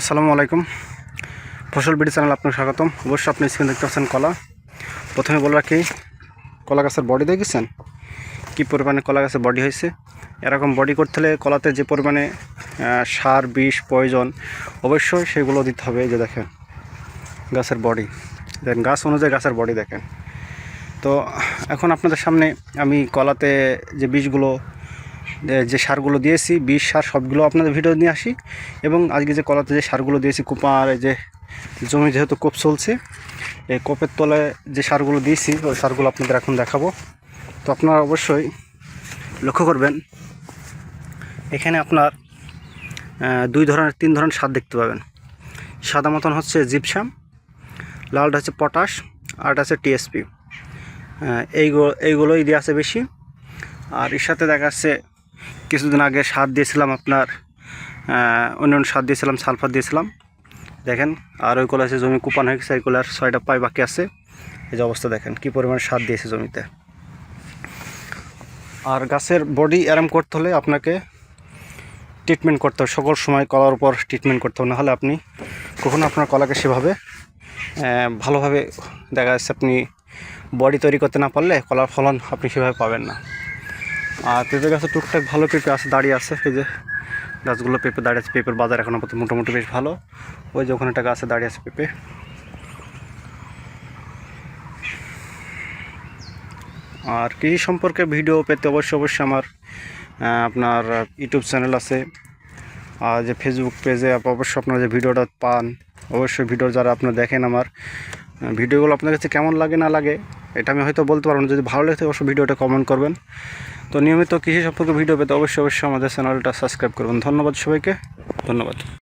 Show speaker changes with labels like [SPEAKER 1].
[SPEAKER 1] আসসালামু আলাইকুম। ফসল বিডি চ্যানেল আপনার স্বাগতম। অবশ্যই আপনি স্ক্রিন দেখতে পাচ্ছেন কলা। প্রথমে বলে রাখি, কলা গাছের বডি দেখেছেন? কী পরিমাণে কলা গাছের বডি হয়েছে? এরকম বডি করতে হলে কলাতে যে পরিমাণে সার, বিষ, প্রয়োজন, অবশ্যই সেগুলো দিতে হবে। যে দেখেন, গাছের বডি দেখেন গাছ অনুযায়ী গাছের বডি দেখেন। তো এখন আপনাদের সামনে আমি কলাতে যে বীজগুলো যে- সারগুলো দিয়েছি, বিষ সার, সবগুলো আপনাদের ভিডিও নিয়ে আসি। এবং আজকে যে কলাতে যে সারগুলো দিয়েছি কুপার যে জমি যেহেতু কোপ চলছে, এই কোপের তলায় যে সারগুলো দিয়েছি, ওই সারগুলো আপনাদের এখন দেখাবো। তো আপনারা অবশ্যই লক্ষ্য করবেন, এখানে আপনার দুই ধরনের, তিন ধরনের সার দেখতে পাবেন। সাদা মতন হচ্ছে জিপসাম, লালটা হচ্ছে পটাশ আরটা হচ্ছে টিএসপি। এইগুলো এইগুলোই দেওয়া আছে বেশি। আর এর সাথে দেখা যাচ্ছে কিছুদিন আগে সার দিয়েছিলাম আপনার আহ, অন্য অন্য সার দিয়েছিলাম সালফার দিয়েছিলাম। দেখেন আর ওই কলা আছে জমি কুপান হয়ে গেছে ওইগুলো আর ছয়টা পাই বাকি আছে। এই যে অবস্থা দেখেন কী পরিমাণ সার দিয়েছে জমিতে। আর গাছের বডি এরম করতে হলে আপনাকে ট্রিটমেন্ট করতে হবে সকল সময় কলার উপর ট্রিটমেন্ট করতে হবে। নাহলে আপনি কখনো আপনার কলাকে সেভাবে ভালোভাবে দেখা যাচ্ছে আপনি বডি তৈরি করতে না পারলে কলার ফলন আপনি সেভাবে পাবেন না। আর পেঁপে গাছে টুকটাক ভালো পেঁপে আছে, দাঁড়িয়ে আছে। এই যে গাছগুলো পেঁপে দাঁড়িয়ে আছে, পেঁপের বাজার এখন আপাতত মোটামুটি বেশ ভালো। ওই যে ওখানে একটা গাছে দাঁড়িয়ে আছে পেঁপে। আর কৃষি সম্পর্কে ভিডিও পেতে অবশ্যই অবশ্যই আমার আপনার ইউটিউব চ্যানেল আছে। আর যে ফেসবুক পেজে অবশ্যই আপনারা যে ভিডিওটা পান, অবশ্যই ভিডিও যারা আপনারা দেখেন আমার ভিডিওগুলো আপনার কাছে কেমন লাগে, না লাগে, এটা আমি হয়তো বলতে পারব না। যদি ভালো লাগে অবশ্যই ভিডিওটা কমেন্ট করবেন। তো নিয়মিত কৃষি সম্পর্কে ভিডিও পেতে অবশ্যই অবশ্যই আমাদের চ্যানেলটা সাবস্ক্রাইব করবেন। ধন্যবাদ সবাইকে। ধন্যবাদ।